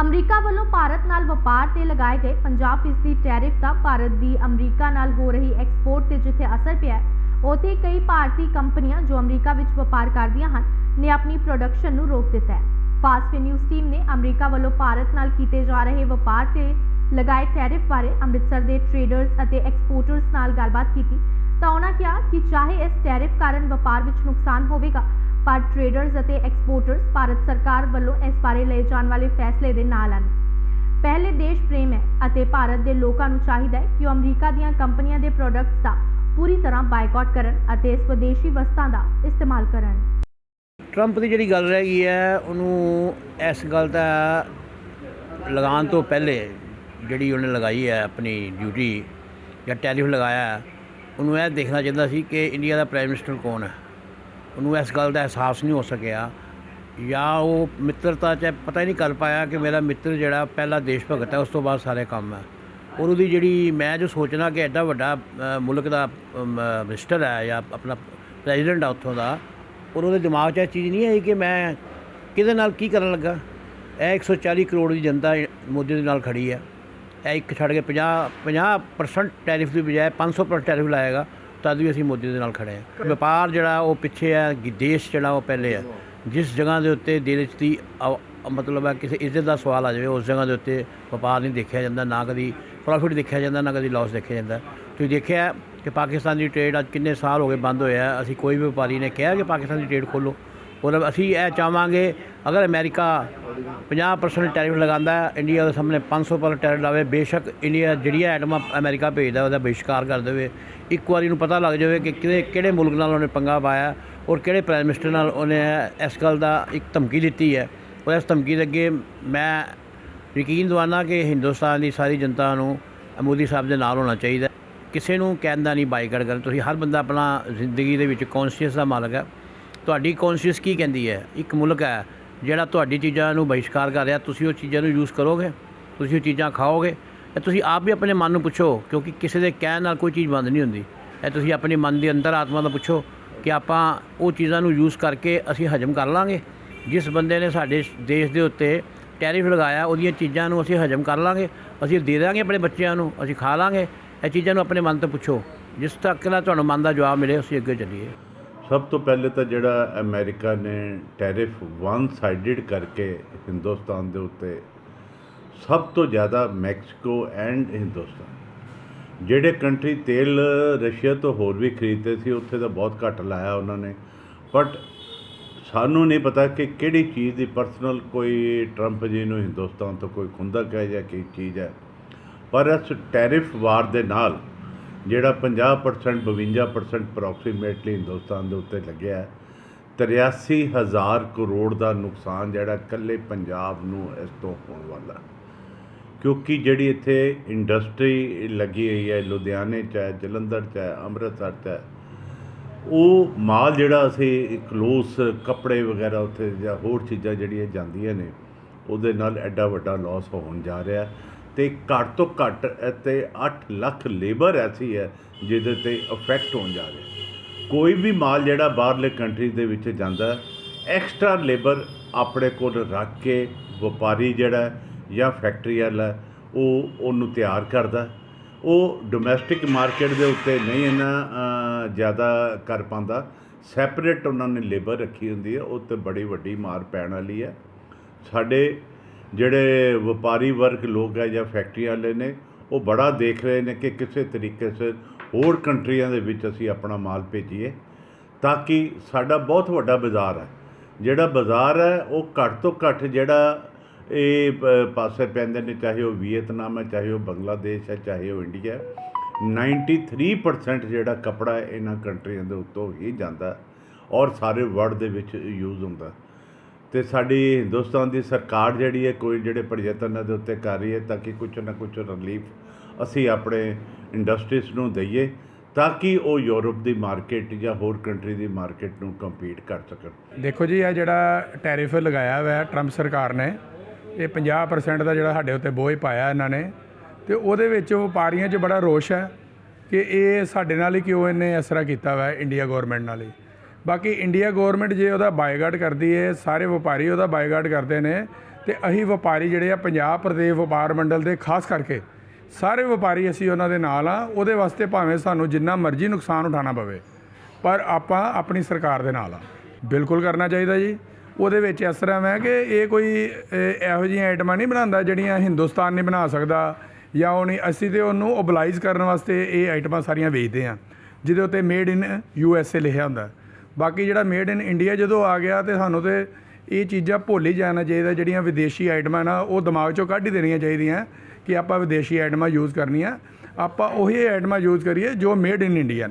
America ਵੱਲੋਂ ਭਾਰਤ ਨਾਲ ਵਪਾਰ ਤੇ ਲਗਾਏ ਗਏ 50% ਟੈਰਿਫ ਦਾ ਭਾਰਤ ਦੀ ਅਮਰੀਕਾ ਨਾਲ ਹੋ ਰਹੀ ਐਕਸਪੋਰਟ ਤੇ ਜਿੱਥੇ ਅਸਰ ਪਿਆ ਹੈ, ਉੱਥੇ ਕਈ ਭਾਰਤੀ ਕੰਪਨੀਆਂ ਜੋ ਅਮਰੀਕਾ ਵਿੱਚ ਵਪਾਰ ਕਰਦੀਆਂ ਹਨ ਨੇ ਆਪਣੀ ਪ੍ਰੋਡਕਸ਼ਨ ਨੂੰ ਰੋਕ ਦਿੱਤਾ ਹੈ। ਫਾਸਟ ਨਿਊਜ਼ ਟੀਮ ਨੇ ਅਮਰੀਕਾ ਵੱਲੋਂ ਭਾਰਤ ਨਾਲ ਕੀਤੇ ਜਾ ਰਹੇ ਵਪਾਰ ਤੇ ਲਗਾਏ ਟੈਰਿਫ ਬਾਰੇ ਅੰਮ੍ਰਿਤਸਰ ਦੇ ਟ੍ਰੇਡਰਸ ਅਤੇ ਐਕਸਪੋਰਟਰਸ ਨਾਲ ਗੱਲਬਾਤ ਕੀਤੀ ਤਾਂ ਉਹਨਾਂ ਕਿਹਾ ਕਿ ਚਾਹੇ ਇਸ ਟੈਰਿਫ ਕਾਰਨ ਵਪਾਰ ਵਿੱਚ ਨੁਕਸਾਨ ਹੋਵੇਗਾ ਪਰ ਟ੍ਰੇਡਰਸ ਅਤੇ ਐਕਸਪੋਰਟਰਸ ਭਾਰਤ ਸਰਕਾਰ ਵੱਲੋਂ ਇਸ ਬਾਰੇ ਲਏ ਜਾਣ ਵਾਲੇ ਫੈਸਲੇ ਦੇ ਨਾਲ ਹਨ। ਪਹਿਲੇ ਦੇਸ਼ ਪ੍ਰੇਮ ਹੈ ਅਤੇ ਭਾਰਤ ਦੇ ਲੋਕਾਂ ਨੂੰ ਚਾਹੀਦਾ ਹੈ ਕਿ ਉਹ ਅਮਰੀਕਾ ਦੀਆਂ ਕੰਪਨੀਆਂ ਦੇ ਪ੍ਰੋਡਕਟਸ ਦਾ ਪੂਰੀ ਤਰ੍ਹਾਂ ਬਾਈਕਾਟ ਕਰਨ ਅਤੇ ਸਵਦੇਸ਼ੀ ਵਸਤਾਂ ਦਾ ਇਸਤੇਮਾਲ ਕਰਨ। ਟਰੰਪ ਦੀ ਜਿਹੜੀ ਗੱਲ ਰਹਿ ਗਈ ਹੈ, ਉਹਨੂੰ ਇਸ ਗੱਲ ਦਾ ਲਗਾਉਣ ਤੋਂ ਪਹਿਲੇ ਜਿਹੜੀ ਉਹਨੇ ਲਗਾਈ ਹੈ ਆਪਣੀ ਡਿਊਟੀ ਜਾਂ ਟੈਰਿਫ ਲਗਾਇਆ ਉਹਨੂੰ ਇਹ ਦੇਖਣਾ ਚਾਹੀਦਾ ਸੀ ਕਿ ਇੰਡੀਆ ਦਾ ਪ੍ਰਾਈਮ ਮਿਨਿਸਟਰ ਕੌਣ ਹੈ। ਉਹਨੂੰ ਇਸ ਗੱਲ ਦਾ ਅਹਿਸਾਸ ਨਹੀਂ ਹੋ ਸਕਿਆ। ਜਾਂ ਉਹ ਮਿੱਤਰਤਾ 'ਚ ਪਤਾ ਹੀ ਨਹੀਂ ਕਰ ਪਾਇਆ ਕਿ ਮੇਰਾ ਮਿੱਤਰ ਜਿਹੜਾ ਪਹਿਲਾ ਦੇਸ਼ ਭਗਤ ਹੈ, ਉਸ ਤੋਂ ਬਾਅਦ ਸਾਰੇ ਕੰਮ ਹੈ। ਔਰ ਉਹਦੀ ਜਿਹੜੀ ਮੈਂ ਜੋ ਸੋਚਣਾ ਕਿ ਐਡਾ ਵੱਡਾ ਮੁਲਕ ਦਾ ਮਿਨਿਸਟਰ ਹੈ ਜਾਂ ਆਪਣਾ ਪ੍ਰੈਜ਼ੀਡੈਂਟ ਆ ਉੱਥੋਂ ਦਾ, ਔਰ ਉਹਦੇ ਦਿਮਾਗ 'ਚ ਇਹ ਚੀਜ਼ ਨਹੀਂ ਆਈ ਕਿ ਮੈਂ ਕਿਹਦੇ ਨਾਲ ਕੀ ਕਰਨ ਲੱਗਾ? ਇਹ 140 ਕਰੋੜ ਦੀ ਜਨਤਾ ਮੋਦੀ ਦੇ ਨਾਲ ਖੜੀ ਹੈ। ਇਹ ਇੱਕ ਛੱਡ ਕੇ 50 50% ਟੈਰਿਫ ਦੀ ਬਜਾਏ 500% ਟੈਰਿਫ ਲਾਏਗਾ। ਤਦ ਵੀ ਅਸੀਂ ਮੋਦੀ ਦੇ ਨਾਲ ਖੜੇ ਹਾਂ। ਵਪਾਰ ਜਿਹੜਾ ਉਹ ਪਿੱਛੇ ਹੈ ਦੇਸ਼ ਜਿਹੜਾ ਉਹ ਪਹਿਲੇ ਹੈ ਜਿਸ ਜਗ੍ਹਾ ਦੇ ਉੱਤੇ ਦੇਸ਼ ਦੀ ਅਵ- ਮਤਲਬ ਹੈ ਕਿਸੇ ਇੱਜ਼ਤ ਦਾ ਸਵਾਲ ਆ ਜਾਵੇ, ਉਸ ਜਗ੍ਹਾ ਦੇ ਉੱਤੇ ਵਪਾਰ ਨਹੀਂ ਦੇਖਿਆ ਜਾਂਦਾ, ਨਾ ਕਦੀ ਪ੍ਰੋਫਿਟ ਦੇਖਿਆ ਜਾਂਦਾ, ਨਾ ਕਦੀ ਲਾਸ ਦੇਖਿਆ ਜਾਂਦਾ। ਤੁਸੀਂ ਦੇਖਿਆ ਕਿ ਪਾਕਿਸਤਾਨ ਦੀ ਟ੍ਰੇਡ ਅੱਜ ਕਿੰਨੇ ਸਾਲ ਹੋ ਗਏ ਬੰਦ ਹੋਇਆ ਅਸੀਂ ਕੋਈ ਵੀ ਵਪਾਰੀ ਨੇ ਕਿਹਾ ਕਿ ਪਾਕਿਸਤਾਨ ਦੀ ਟ੍ਰੇਡ ਖੋਲੋ ਮਤਲਬ ਅਸੀਂ ਇਹ ਚਾਹਾਂਗੇ, ਅਗਰ ਅਮਰੀਕਾ 50% ਟੈਰਿਫ ਲਗਾਉਂਦਾ ਇੰਡੀਆ ਦੇ ਸਾਹਮਣੇ 500% ਟੈਰਿਫ ਲਾਵੇ। ਬੇਸ਼ੱਕ ਇੰਡੀਆ ਜਿਹੜੀਆਂ ਆਈਟਮਾਂ ਅਮਰੀਕਾ ਭੇਜਦਾ, ਉਹਦਾ ਬਹਿਸ਼ਕਾਰ ਕਰ ਦੇਵੇ। ਇੱਕ ਵਾਰੀ ਨੂੰ ਪਤਾ ਲੱਗ ਜਾਵੇ ਕਿ ਕਿਹੜੇ ਕਿਹੜੇ ਮੁਲਕ ਨਾਲ ਉਹਨੇ ਪੰਗਾ ਪਾਇਆ ਔਰ ਕਿਹੜੇ ਪ੍ਰਾਈਮ ਮਿਨਿਸਟਰ ਨਾਲ ਉਹਨੇ ਇਸ ਗੱਲ ਦਾ ਇੱਕ ਧਮਕੀ ਦਿੱਤੀ ਹੈ। ਔਰ ਇਸ ਧਮਕੀ ਦੇ ਅੱਗੇ ਮੈਂ ਯਕੀਨ ਦਵਾਨਾ ਕਿ ਹਿੰਦੁਸਤਾਨ ਦੀ ਸਾਰੀ ਜਨਤਾ ਨੂੰ ਮੋਦੀ ਸਾਹਿਬ ਦੇ ਨਾਲ ਹੋਣਾ ਚਾਹੀਦਾ ਕਿਸੇ ਨੂੰ ਕਹਿੰਦਾ ਨਹੀਂ ਬਾਈਕਾਟ ਕਰਨ ਤੁਸੀਂ ਹਰ ਬੰਦਾ ਆਪਣਾ ਜ਼ਿੰਦਗੀ ਦੇ ਵਿੱਚ ਕੌਨਸ਼ੀਅਸ ਦਾ ਮਾਲਕ ਹੈ। ਤੁਹਾਡੀ ਕੌਨਸ਼ੀਅਸ ਕੀ ਕਹਿੰਦੀ ਹੈ? ਇੱਕ ਮੁਲਕ ਹੈ ਜਿਹੜਾ ਤੁਹਾਡੀ ਚੀਜ਼ਾਂ ਨੂੰ ਬਹਿਸ਼ਕਾਰ ਕਰ ਰਿਹਾ, ਤੁਸੀਂ ਉਹ ਚੀਜ਼ਾਂ ਨੂੰ ਯੂਜ਼ ਕਰੋਗੇ, ਤੁਸੀਂ ਉਹ ਚੀਜ਼ਾਂ ਖਾਓਗੇ ਇਹ ਤੁਸੀਂ ਆਪ ਵੀ ਆਪਣੇ ਮਨ ਨੂੰ ਪੁੱਛੋ, ਕਿਉਂਕਿ ਕਿਸੇ ਦੇ ਕਹਿਣ ਨਾਲ ਕੋਈ ਚੀਜ਼ ਬੰਦ ਨਹੀਂ ਹੁੰਦੀ। ਇਹ ਤੁਸੀਂ ਆਪਣੇ ਮਨ ਦੇ ਅੰਦਰ ਆਤਮਾ ਦਾ ਪੁੱਛੋ ਕਿ ਆਪਾਂ ਉਹ ਚੀਜ਼ਾਂ ਨੂੰ ਯੂਜ਼ ਕਰਕੇ ਅਸੀਂ ਹਜਮ ਕਰ ਲਾਂਗੇ। ਜਿਸ ਬੰਦੇ ਨੇ ਸਾਡੇ ਦੇਸ਼ ਦੇ ਉੱਤੇ ਟੈਰਿਫ ਲਗਾਇਆ, ਉਹਦੀਆਂ ਚੀਜ਼ਾਂ ਨੂੰ ਅਸੀਂ ਹਜਮ ਕਰ ਲਾਂਗੇ, ਅਸੀਂ ਦੇ ਦਾਂਗੇ ਆਪਣੇ ਬੱਚਿਆਂ ਨੂੰ, ਅਸੀਂ ਖਾ ਲਾਂਗੇ, ਇਹ ਚੀਜ਼ਾਂ ਨੂੰ ਆਪਣੇ ਮਨ ਤੋਂ ਪੁੱਛੋ। ਜਿਸ ਤੱਕ ਦਾ ਤੁਹਾਨੂੰ ਮਨ ਦਾ ਜਵਾਬ ਮਿਲੇ, ਅਸੀਂ ਅੱਗੇ ਚੱਲੀਏ। ਸਭ ਤੋਂ ਪਹਿਲੇ ਤਾਂ ਜਿਹੜਾ ਅਮਰੀਕਾ ਨੇ ਟੈਰਿਫ ਵਨ ਸਾਈਡਡ ਕਰਕੇ ਹਿੰਦੁਸਤਾਨ ਦੇ ਉੱਤੇ ਸਭ ਤੋਂ ਜ਼ਿਆਦਾ ਮੈਕਸੀਕੋ ਐਂਡ ਹਿੰਦੁਸਤਾਨ, ਜਿਹੜੇ ਕੰਟਰੀ ਤੇਲ ਰਸ਼ੀਆ ਤੋਂ ਹੋਰ ਵੀ ਖਰੀਦਦੇ ਸੀ, ਉੱਥੇ ਤਾਂ ਬਹੁਤ ਘੱਟ ਲਾਇਆ ਉਹਨਾਂ ਨੇ। ਬਟ ਸਾਨੂੰ ਨਹੀਂ ਪਤਾ ਕਿ ਕਿਹੜੀ ਚੀਜ਼ ਦੀ ਪਰਸਨਲ ਕੋਈ ਟਰੰਪ ਜੀ ਨੂੰ ਹਿੰਦੁਸਤਾਨ ਤੋਂ ਕੋਈ ਖੁੰਦਕ ਹੈ ਜਾਂ ਕੀ ਚੀਜ਼ ਹੈ। ਪਰ ਇਸ ਟੈਰਿਫ ਵਾਰ ਦੇ ਨਾਲ ਜਿਹੜਾ 50% 52% ਅਪਰੋਕਸੀਮੇਟਲੀ ਹਿੰਦੁਸਤਾਨ ਦੇ ਉੱਤੇ ਲੱਗਿਆ ਹੈ 83000 ਕਰੋੜ ਦਾ ਨੁਕਸਾਨ ਜਿਹੜਾ ਇਕੱਲੇ ਪੰਜਾਬ ਨੂੰ ਇਸ ਤੋਂ ਹੋਣ ਵਾਲਾ ਕਿਉਂਕਿ ਜਿਹੜੀ ਇੱਥੇ ਇੰਡਸਟਰੀ ਲੱਗੀ ਹੋਈ ਹੈ, ਲੁਧਿਆਣੇ 'ਚ ਹੈ, ਜਲੰਧਰ 'ਚ ਹੈ, ਅੰਮ੍ਰਿਤਸਰ 'ਚ ਹੈ, ਉਹ ਮਾਲ ਜਿਹੜਾ ਅਸੀਂ ਕਲੋਸ ਕੱਪੜੇ ਵਗੈਰਾ ਉੱਥੇ ਜਾਂ ਹੋਰ ਚੀਜ਼ਾਂ ਜਿਹੜੀਆਂ ਜਾਂਦੀਆਂ ਨੇ, ਉਹਦੇ ਨਾਲ ਐਡਾ ਵੱਡਾ ਲਾਸ ਹੋਣ ਜਾ ਰਿਹਾ ਅਤੇ ਘੱਟ ਤੋਂ ਘੱਟ ਇੱਥੇ ਅੱਠ ਲੱਖ ਲੇਬਰ ਐਸੀ ਹੈ ਜਿਹਦੇ ਤੇ ਇਫੈਕਟ ਹੋਣ ਜਾ ਰਿਹਾ ਕੋਈ ਵੀ ਮਾਲ ਜਿਹੜਾ ਬਾਹਰਲੇ ਕੰਟਰੀ ਦੇ ਵਿੱਚ ਜਾਂਦਾ ਐਕਸਟਰਾ ਲੇਬਰ ਆਪਣੇ ਕੋਲ ਰੱਖ ਕੇ ਵਪਾਰੀ ਜਿਹੜਾ ਜਾਂ ਫੈਕਟਰੀ ਵਾਲਾ ਉਹ ਉਹਨੂੰ ਤਿਆਰ ਕਰਦਾ ਉਹ ਡੋਮੈਸਟਿਕ ਮਾਰਕੀਟ ਦੇ ਉੱਤੇ ਨਹੀਂ ਇੰਨਾ ਜ਼ਿਆਦਾ ਕਰ ਪਾਉਂਦਾ। ਸੈਪਰੇਟ ਉਹਨਾਂ ਨੇ ਲੇਬਰ ਰੱਖੀ ਹੁੰਦੀ ਹੈ, ਉਹ ਤੇ ਬੜੀ ਵੱਡੀ ਮਾਰ ਪੈਣ ਵਾਲੀ ਹੈ। ਸਾਡੇ ਜਿਹੜੇ ਵਪਾਰੀ ਵਰਗ ਲੋਕ ਹੈ ਜਾਂ ਫੈਕਟਰੀ ਵਾਲੇ ਨੇ, ਉਹ ਬੜਾ ਦੇਖ ਰਹੇ ਨੇ ਕਿ ਕਿਸੇ ਤਰੀਕੇ ਸੇ ਹੋਰ ਕੰਟਰੀਆਂ ਦੇ ਵਿੱਚ ਅਸੀਂ ਆਪਣਾ ਮਾਲ ਭੇਜੀਏ, ਤਾਂ ਕਿ ਸਾਡਾ ਬਹੁਤ ਵੱਡਾ ਬਾਜ਼ਾਰ ਹੈ। ਜਿਹੜਾ ਬਾਜ਼ਾਰ ਹੈ, ਉਹ ਘੱਟ ਤੋਂ ਘੱਟ ਜਿਹੜਾ ਇਹ ਪ- ਪਾਸੇ ਪੈਂਦੇ ਨੇ, ਚਾਹੇ ਉਹ ਵੀਅਤਨਾਮ ਹੈ, ਚਾਹੇ ਉਹ ਬੰਗਲਾਦੇਸ਼ ਹੈ, ਚਾਹੇ ਉਹ ਇੰਡੀਆ ਹੈ 93% ਜਿਹੜਾ ਕਪੜਾ ਇਹਨਾਂ ਕੰਟਰੀਆਂ ਦੇ ਉੱਤੋਂ ਹੀ ਜਾਂਦਾ ਔਰ ਸਾਰੇ ਵਰਲਡ ਦੇ ਵਿੱਚ ਯੂਜ਼ ਹੁੰਦਾ। ਤੇ ਸਾਡੀ ਹਿੰਦੁਸਤਾਨ ਦੀ ਸਰਕਾਰ ਜਿਹੜੀ ਹੈ, ਕੋਈ ਜਿਹੜੇ ਪ੍ਰਯਤਨ ਦੇ ਉੱਤੇ ਕਰ ਰਹੀ ਹੈ, ਤਾਂ ਕਿ ਕੁਝ ਨਾ ਕੁਝ ਰਿਲੀਫ ਅਸੀਂ ਆਪਣੇ ਇੰਡਸਟਰੀਜ਼ ਨੂੰ ਦਈਏ, ਤਾਂ ਕਿ ਉਹ ਯੂਰਪ ਦੀ ਮਾਰਕੀਟ ਜਾਂ ਹੋਰ ਕੰਟਰੀ ਦੀ ਮਾਰਕੀਟ ਨੂੰ ਕੰਪੀਟ ਕਰ ਸਕਣ। ਦੇਖੋ ਜੀ, ਇਹ ਜਿਹੜਾ ਟੈਰਿਫ ਲਗਾਇਆ ਹੋਇਆ ਟਰੰਪ ਸਰਕਾਰ ਨੇ, ਇਹ 50% ਦਾ ਜਿਹੜਾ ਸਾਡੇ ਉੱਤੇ ਬੋਝ ਪਾਇਆ ਇਹਨਾਂ ਨੇ, ਤੇ ਉਹਦੇ ਵਿੱਚ ਵਪਾਰੀਆਂ 'ਚ ਬੜਾ ਰੋਸ਼ ਹੈ ਕਿ ਇਹ ਸਾਡੇ ਨਾਲ ਹੀ ਕਿਉਂ ਇਹਨੇ ਅਸਰਾ ਕੀਤਾ ਹੋਇਆ, ਇੰਡੀਆ ਗਵਰਨਮੈਂਟ ਨਾਲ ਹੀ। ਬਾਕੀ ਇੰਡੀਆ ਗਵਰਨਮੈਂਟ ਜੇ ਉਹਦਾ ਬਾਈਕਾਟ ਕਰਦੀ ਹੈ ਸਾਰੇ ਵਪਾਰੀ ਉਹਦਾ ਬਾਈਕਾਟ ਕਰਦੇ ਨੇ ਤੇ ਅਸੀਂ ਵਪਾਰੀ ਜਿਹੜੇ ਆ ਪੰਜਾਬ ਪ੍ਰਦੇਸ਼ ਵਪਾਰ ਮੰਡਲ ਦੇ ਖਾਸ ਕਰਕੇ ਸਾਰੇ ਵਪਾਰੀ ਅਸੀਂ ਉਹਨਾਂ ਦੇ ਨਾਲ ਆ, ਉਹਦੇ ਵਾਸਤੇ ਭਾਵੇਂ ਸਾਨੂੰ ਜਿੰਨਾ ਮਰਜ਼ੀ ਨੁਕਸਾਨ ਉਠਾਉਣਾ ਪਵੇ, ਪਰ ਆਪਾਂ ਆਪਣੀ ਸਰਕਾਰ ਦੇ ਨਾਲ ਆ। ਬਿਲਕੁਲ ਕਰਨਾ ਚਾਹੀਦਾ ਜੀ। ਉਹਦੇ ਵਿੱਚ ਇਸ ਤਰ੍ਹਾਂ ਹੈ ਕਿ ਇਹ ਕੋਈ, ਇਹੋ ਜਿਹੀਆਂ ਆਈਟਮਾਂ ਨਹੀਂ ਬਣਾਉਂਦਾ ਜਿਹੜੀਆਂ ਹਿੰਦੁਸਤਾਨ ਨਹੀਂ ਬਣਾ ਸਕਦਾ ਜਾਂ ਉਹ ਨਹੀਂ ਅਸੀਂ ਤੇ ਉਹਨੂੰ ਓਬਲਾਈਜ਼ ਕਰਨ ਵਾਸਤੇ ਇਹ ਆਈਟਮਾਂ ਸਾਰੀਆਂ ਵੇਚਦੇ ਆ ਜਿਹਦੇ ਉੱਤੇ made in U S A ਲਿਖਿਆ ਹੁੰਦਾ। ਬਾਕੀ ਜਿਹੜਾ ਮੇਡ ਇਨ ਇੰਡੀਆ ਜਦੋਂ ਆ ਗਿਆ ਤੇ ਸਾਨੂੰ ਤੇ ਇਹ ਚੀਜ਼ਾਂ ਭੁੱਲ ਹੀ ਜਾਣਾ ਚਾਹੀਦਾ, ਜਿਹੜੀਆਂ ਵਿਦੇਸ਼ੀ ਆਈਟਮਾਂ ਨਾ, ਉਹ ਦਿਮਾਗ ਚੋਂ ਕੱਢ ਹੀ ਦੇਣੀਆਂ ਚਾਹੀਦੀਆਂ ਕਿ ਆਪਾਂ ਵਿਦੇਸ਼ੀ ਆਈਟਮਾਂ ਯੂਜ਼ ਕਰਨੀਆਂ। ਆਪਾਂ ਉਹੀ ਆਈਟਮਾਂ ਯੂਜ਼ ਕਰੀਏ ਜੋ ਮੇਡ ਇਨ ਇੰਡੀਆ